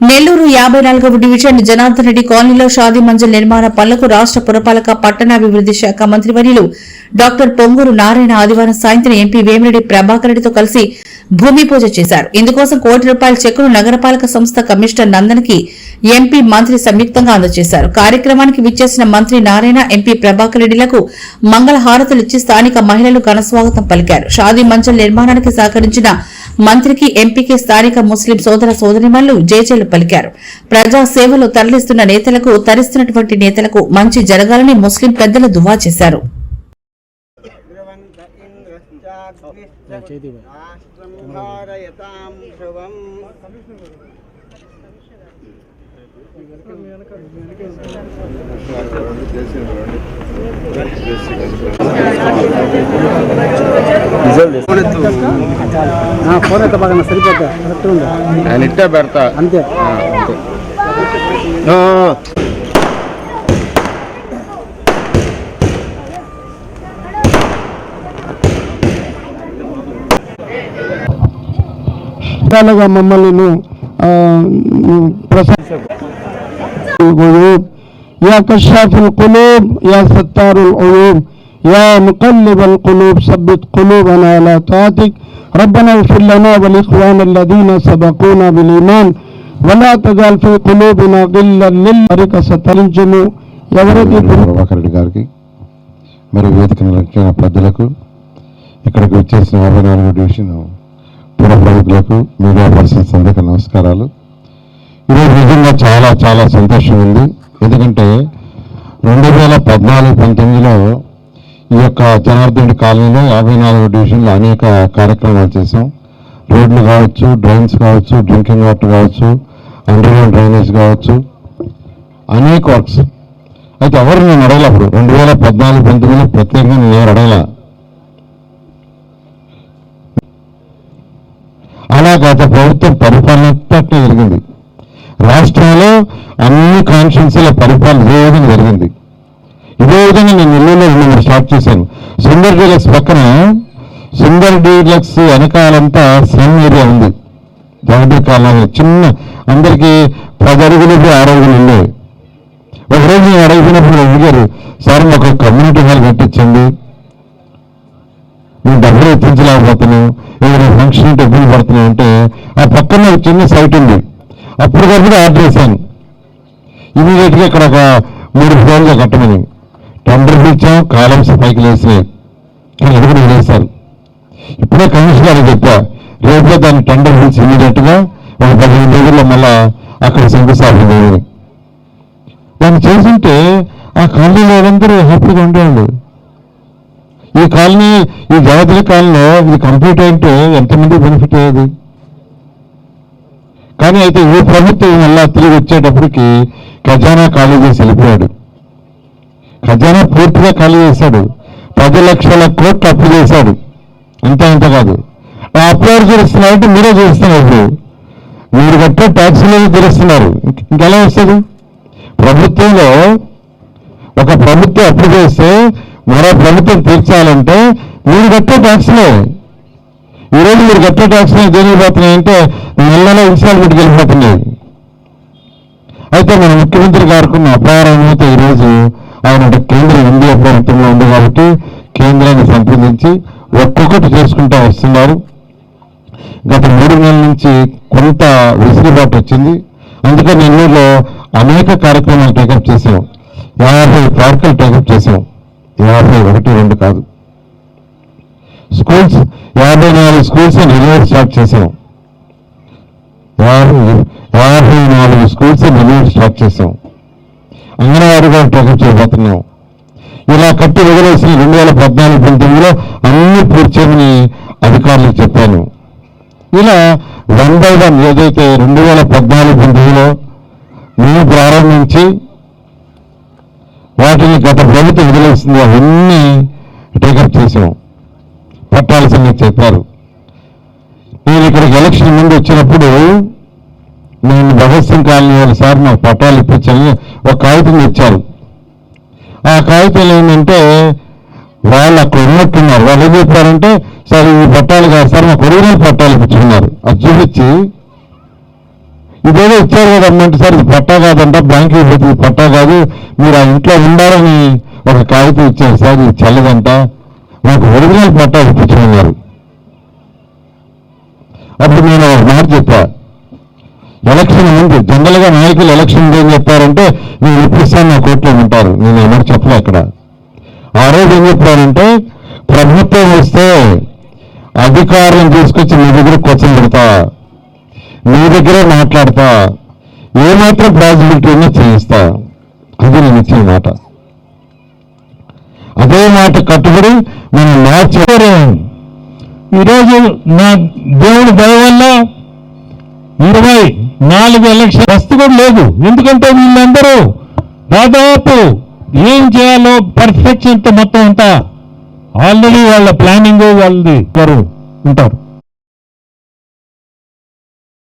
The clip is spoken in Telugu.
నెల్లూరు యాభై నాలుగవ డివిజన్ జనార్దన్ రెడ్డి కాలనీలో షాదీ మంజిల్ నిర్మాణ పనులకు రాష్ట్ర పురపాలక పట్టణాభివృద్ది శాఖ మంత్రివర్యులు డాక్టర్ పొంగూరు నారాయణ ఆదివారం సాయంత్రం ఎంపీ వేమిరెడ్డి ప్రభాకర్ రెడ్డితో కలిసి భూమి పూజ చేశారు. ఇందుకోసం కోటి రూపాయల చెక్కును నగరపాలక సంస్థ కమిషనర్ నందన్కి ఎంపీ మంత్రి సంయుక్తంగా అందజేశారు. కార్యక్రమానికి విచ్చేసిన మంత్రి నారాయణ ఎంపీ ప్రభాకర్ రెడ్డిలకు మంగళ ఇచ్చి స్థానిక మహిళలు ఘనస్వాగతం పలికారు. షాదీ మంచల్ నిర్మాణానికి సహకరించిన మంత్రికి ఎంపీకి స్థానిక ముస్లిం సోదర సోదరిమణులు జేజేలు పలికారు. ప్రజా సేవలు తరలిస్తున్న నేతలకు తరిస్తున్నటువంటి నేతలకు మంచి జరగాలని ముస్లిం పెద్దలు దువా చేశారు. ఫోన్ అయితే బాగా సరిపోతా కరెక్ట్ ఉంది? నేను ఇట్టే పెడతా. అంతే. ఆ, అంతే విధాలుగా మమ్మల్ని నువ్వు, ఆ, నువ్వు ప్రశంస الغيوب يا كشاف القلوب يا ستار العيوب يا مقلب القلوب ثبت قلوبنا على طاعتك ربنا اغفر لنا ولإخوان الذين سبقونا بالإيمان ولا تجعل في قلوبنا غلا للبركة سترجموا ఎవరైతే ప్రభాకర్ రెడ్డి గారికి మరి వేదిక నడిచిన పెద్దలకు ఇక్కడికి వచ్చేసిన యాభై నాలుగు డివిజన్ పుర ప్రముఖులకు మీడియా పర్సన్స్ అందరికీ నమస్కారాలు. ఈరోజు నిజంగా చాలా చాలా సంతోషం ఉంది ఎందుకంటే రెండు వేల పద్నాలుగు పంతొమ్మిదిలో ఈ యొక్క జనార్దనుడి కాలనీలో యాభై నాలుగు డివిజన్లో అనేక కార్యక్రమాలు చేశాం. రోడ్లు కావచ్చు డ్రైన్స్ కావచ్చు డ్రింకింగ్ వాటర్ కావచ్చు అండర్గ్రౌండ్ డ్రైనేజ్ కావచ్చు అనేక వర్క్స్. అయితే ఎవరు నేను అడగలప్పుడు రెండు వేల పద్నాలుగు పంతొమ్మిదిలో ప్రత్యేకంగా నేను ఎవరు అడగల. కూడా గత ప్రభుత్వం పరిపాలన అంతట్లో జరిగింది. రాష్ట్రంలో అన్ని కాన్స్టిట్యున్సీల పరిపాలన ఇదే విధంగా జరిగింది. ఇదే విధంగా నేను నెల్లూరులో రెండు స్టార్ట్ చేశాను. సుందర్ డీలక్స్ పక్కన సుందర్ డీలక్స్ వెనకాలంతా సన్ ఏరియా ఉంది. జాగ్రత్త కాలంలో చిన్న అందరికీ పది అడుగులు ఆరు అడుగులు ఉండేవి ఒకరోజు నేను అడిగినప్పుడు అడిగారు సార్ మాకు ఒక కమ్యూనిటీ హాల్ కట్టించండి. నేను డబ్బులు ఎత్తించలేకపోతున్నాను ఫంక్షన్ డబ్బులు పడుతున్నాయి అంటే ఆ పక్కన ఒక చిన్న సైట్ ఉంది. అప్పటికప్పుడు కూడా ఆర్డర్ చేశాను ఇమీడియట్గా ఇక్కడ ఒక మూడు ఫ్లోర్లు కట్టమని. టెండర్ పిలిచాం కాలమ్స్ పైకి లేసినాయి. కానీ అది కూడా వేశారు ఇప్పుడే కమిషన్ గారికి చెప్పా రేపే దాన్ని టెండర్ పిలిచి ఇమీడియట్గా ఒక పదిహేను రోజుల్లో మళ్ళా అక్కడ శంకుస్థాపన దాన్ని చేస్తుంటే ఆ కాలనీలో వాళ్ళందరూ హ్యాపీగా ఉండేవాళ్ళు. ఈ కాలనీ ఈ జగతిల కాలంలో ఇది కంప్లీట్ అయితే ఎంతమంది బెనిఫిట్ అయ్యేది? కానీ అయితే ఈ ప్రభుత్వం మళ్ళా తిరిగి వచ్చేటప్పటికి ఖజానా ఖాళీ చేసి వెళ్ళిపోయాడు. ఖజానా పూర్తిగా ఖాళీ చేశాడు. పది లక్షల కోట్లు అప్పు చేశాడు. అంతా ఇంత కాదు. ఆ అప్లోడ్ చేస్తున్నారంటే మీరే చేస్తున్నారు ఇప్పుడు. మీరు కట్టే ట్యాక్సీలు తెలుస్తున్నారు ఇంకెలా వస్తుంది? ప్రభుత్వంలో ఒక ప్రభుత్వం అప్పు చేస్తే మరో ప్రభుత్వం తీర్చాలంటే మీరు కట్టే ట్యాక్స్లే. ఈరోజు మీరు కట్టే ట్యాక్స్లే దేనికి పోతున్నాయంటే నెలలో ఇన్స్టాల్మెంట్కి వెళ్ళిపోతున్నాయి అయితే మన ముఖ్యమంత్రి గారికి ఉన్న అపారమైతే ఈరోజు? ఆయన కేంద్ర ఎన్డీఏ ప్రభుత్వంలో ఉంది కాబట్టి కేంద్రాన్ని సంప్రదించి ఒక్కొక్కటి చేసుకుంటూ వస్తున్నారు. గత మూడు నెలల నుంచి కొంత వెసులుబాటు వచ్చింది. అందుకే నెల్లూరులో అనేక కార్యక్రమాలు టేకప్ చేసాం యాభై పార్కులు టేకప్ చేసాం యాభై ఒకటి రెండు కాదు. స్కూల్స్ యాభై నాలుగు స్కూల్స్ రెన్యూవల్ స్టార్ట్ చేసాం. యాభై యాభై నాలుగు స్కూల్స్ రెన్యూవల్ స్టార్ట్ చేసాం. అంగన్వాడీ కూడా టేకప్ చేయబోతున్నాం. ఇలా కట్టి వదిలేసిన రెండు వేల పద్నాలుగు పంతొమ్మిదిలో అన్ని పూర్తి చేయమని అధికారులకు చెప్పాను. ఇలా వన్ బై వన్ ఏదైతే రెండు వేల పద్నాలుగు పంతొమ్మిదిలో మేము ప్రారంభించి వాటిని గత ప్రభుత్వం వదిలేసింది. అవన్నీ టేకప్ చేసాం పట్టాల సంగతి చెప్పారు. నేను ఇక్కడికి ఎలక్షన్ ముందు వచ్చినప్పుడు నేను భగత్ సింగ్ కాలనీ వాళ్ళ సార్ నాకు పట్టాలు ఇప్పించాలని ఒక కాగితం ఇచ్చారు ఆ కాగితాలు ఏంటంటే వాళ్ళు అక్కడ ఉన్నట్టున్నారు. వాళ్ళు ఏం చెప్పారంటే సార్ ఈ పట్టాలు కాదు సార్ మాకు ఒరిజినల్ పట్టాలు ఇప్పించుకున్నారు. అది చూపించి ఇదేదో ఇచ్చారు కదమ్మంటే సార్ ఇది పట్టా కాదంట బ్యాంక్ పోతే ఇది పట్టా కాదు మీరు ఆ ఇంట్లో ఉండాలని ఒక కాగితం ఇచ్చారు సార్ ఇది చల్లదంట మాకు ఒరిజినల్ పట్టా ఇప్పించమన్నారు అప్పుడు నేను ఒక మాట చెప్పా. ఎలక్షన్ ముందు జనరల్గా నాయకులు ఎలక్షన్ ఏం చెప్పారంటే నేను ఇప్పిస్తాను నా కోర్టులో ఉంటారు. నేను ఎవరు చెప్పలే అక్కడ. ఆ రోజు ఏం చెప్పారంటే ప్రభుత్వం వస్తే అధికారం తీసుకొచ్చి మీ దగ్గర క్వశ్చన్ పెడతా మీ దగ్గరే మాట్లాడతా. ఏమాత్రం పాసిబిలిటీ చేయిస్తా. అది నేను ఇచ్చిన మాట. అదే మాట కట్టుబడి మనం మార్చారు ఈరోజు నా దేవుడి దయ వల్ల ఇరవై నాలుగు ఎలక్షన్ వస్తు కూడా లేదు. ఎందుకంటే వీళ్ళందరూ దాదాపు ఏం చేయాలో పర్ఫెక్షన్తో మొత్తం అంతా ఆల్రెడీ వాళ్ళ ప్లానింగ్ వాళ్ళది ఉంటారు.